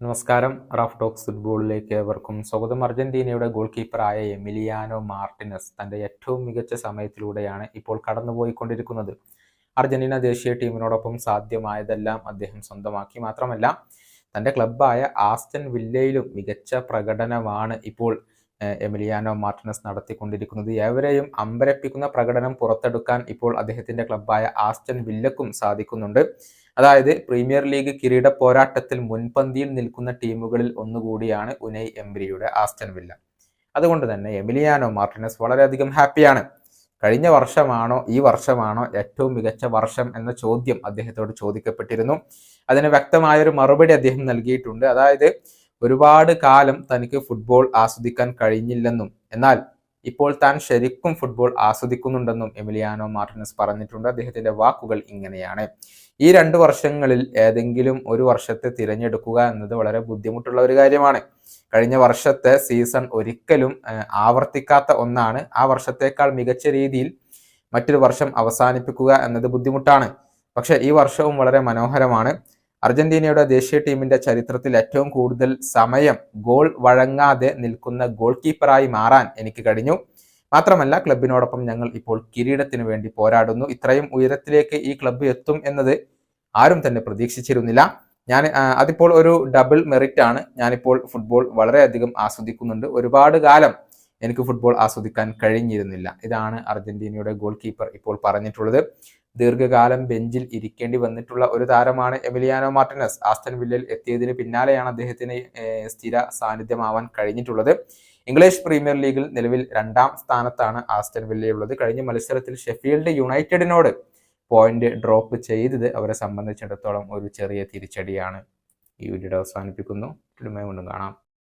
നമസ്കാരം. Rough talks ഫുട്ബോളിലേക്ക് ഏവർക്കും സ്വാഗതം. അർജന്റീനയുടെ ഗോൾ കീപ്പറായ എമിലിയാനോ മാർട്ടിനസ് തന്റെ ഏറ്റവും മികച്ച സമയത്തിലൂടെയാണ് ഇപ്പോൾ കടന്നുപോയിക്കൊണ്ടിരിക്കുന്നത്. അർജന്റീന ദേശീയ ടീമിനോടൊപ്പം സാധ്യമായതെല്ലാം അദ്ദേഹം സ്വന്തമാക്കി. മാത്രമല്ല തന്റെ ക്ലബ്ബായ ആസ്റ്റൻ വില്ലയിലും മികച്ച പ്രകടനമാണ് ഇപ്പോൾ എമിലിയാനോ മാർട്ടിനസ് നടത്തിക്കൊണ്ടിരിക്കുന്നത്. ഏവരെയും അമ്പരപ്പിക്കുന്ന പ്രകടനം പുറത്തെടുക്കാൻ ഇപ്പോൾ അദ്ദേഹത്തിന്റെ ക്ലബ്ബായ ആസ്റ്റൻ വില്ലക്കും സാധിക്കുന്നുണ്ട്. അതായത് പ്രീമിയർ ലീഗ് കിരീട പോരാട്ടത്തിൽ മുൻപന്തിയിൽ നിൽക്കുന്ന ടീമുകളിൽ ഒന്നുകൂടിയാണ് ഉനൈ എംബ്രിയുടെ ആസ്റ്റൻ വില്ല. അതുകൊണ്ട് തന്നെ എമിലിയാനോ മാർട്ടിനസ് വളരെയധികം ഹാപ്പിയാണ്. കഴിഞ്ഞ വർഷമാണോ ഈ വർഷമാണോ ഏറ്റവും മികച്ച വർഷം എന്ന ചോദ്യം അദ്ദേഹത്തോട് ചോദിക്കപ്പെട്ടിരുന്നു. അതിന് വ്യക്തമായൊരു മറുപടി അദ്ദേഹം നൽകിയിട്ടുണ്ട്. അതായത് ഒരുപാട് കാലം തനിക്ക് ഫുട്ബോൾ ആസ്വദിക്കാൻ കഴിഞ്ഞില്ലെന്നും എന്നാൽ ഇപ്പോൾ താൻ ശരിക്കും ഫുട്ബോൾ ആസ്വദിക്കുന്നുണ്ടെന്നും എമിലിയാനോ മാർട്ടിനസ് പറഞ്ഞിട്ടുണ്ട്. അദ്ദേഹത്തിന്റെ വാക്കുകൾ ഇങ്ങനെയാണ്. ഈ രണ്ട് വർഷങ്ങളിൽ ഏതെങ്കിലും ഒരു വർഷത്തെ തിരഞ്ഞെടുക്കുക എന്നത് വളരെ ബുദ്ധിമുട്ടുള്ള ഒരു കാര്യമാണ്. കഴിഞ്ഞ വർഷത്തെ സീസൺ ഒരിക്കലും ആവർത്തിക്കാത്ത ഒന്നാണ്. ആ വർഷത്തേക്കാൾ മികച്ച രീതിയിൽ മറ്റൊരു വർഷം അവസാനിപ്പിക്കുക എന്നത് ബുദ്ധിമുട്ടാണ്. പക്ഷെ ഈ വർഷവും വളരെ മനോഹരമാണ്. അർജന്റീനയുടെ ദേശീയ ടീമിന്റെ ചരിത്രത്തിൽ ഏറ്റവും കൂടുതൽ സമയം ഗോൾ വഴങ്ങാതെ നിൽക്കുന്ന ഗോൾ കീപ്പറായി മാറാൻ എനിക്ക് കഴിഞ്ഞു. മാത്രമല്ല ക്ലബിനോടൊപ്പം ഞങ്ങൾ ഇപ്പോൾ കിരീടത്തിന് വേണ്ടി പോരാടുന്നു. ഇത്രയും ഉയരത്തിലേക്ക് ഈ ക്ലബ്ബ് എത്തും എന്നത് ആരും തന്നെ പ്രതീക്ഷിച്ചിരുന്നില്ല. ഞാൻ അതിപ്പോൾ ഒരു ഡബിൾ മെറിറ്റ് ആണ്. ഞാനിപ്പോൾ ഫുട്ബോൾ വളരെയധികം ആസ്വദിക്കുന്നുണ്ട്. ഒരുപാട് കാലം എനിക്ക് ഫുട്ബോൾ ആസ്വദിക്കാൻ കഴിഞ്ഞിരുന്നില്ല. ഇതാണ് അർജന്റീനയുടെ ഗോൾ കീപ്പർ ഇപ്പോൾ പറഞ്ഞിട്ടുള്ളത്. ദീർഘകാലം ബെഞ്ചിൽ ഇരിക്കേണ്ടി വന്നിട്ടുള്ള ഒരു താരമാണ് എമിലിയാനോ മാർട്ടിനസ്. ആസ്റ്റൻ വില്ലയിൽ എത്തിയതിന് പിന്നാലെയാണ് അദ്ദേഹത്തിന് സ്ഥിര സാന്നിധ്യമാവാൻ കഴിഞ്ഞിട്ടുള്ളത്. ഇംഗ്ലീഷ് പ്രീമിയർ ലീഗിൽ നിലവിൽ രണ്ടാം സ്ഥാനത്താണ് ആസ്റ്റൻ വില്ലയുള്ളത് കഴിഞ്ഞ മത്സരത്തിൽ ഷെഫീൽഡ് യുണൈറ്റഡിനോട് പോയിന്റ് ഡ്രോപ്പ് ചെയ്തത് അവരെ സംബന്ധിച്ചിടത്തോളം ഒരു ചെറിയ തിരിച്ചടിയാണ്. ഈ വീഡിയോ അവസാനിപ്പിക്കുന്നു. വീണ്ടും കാണാം.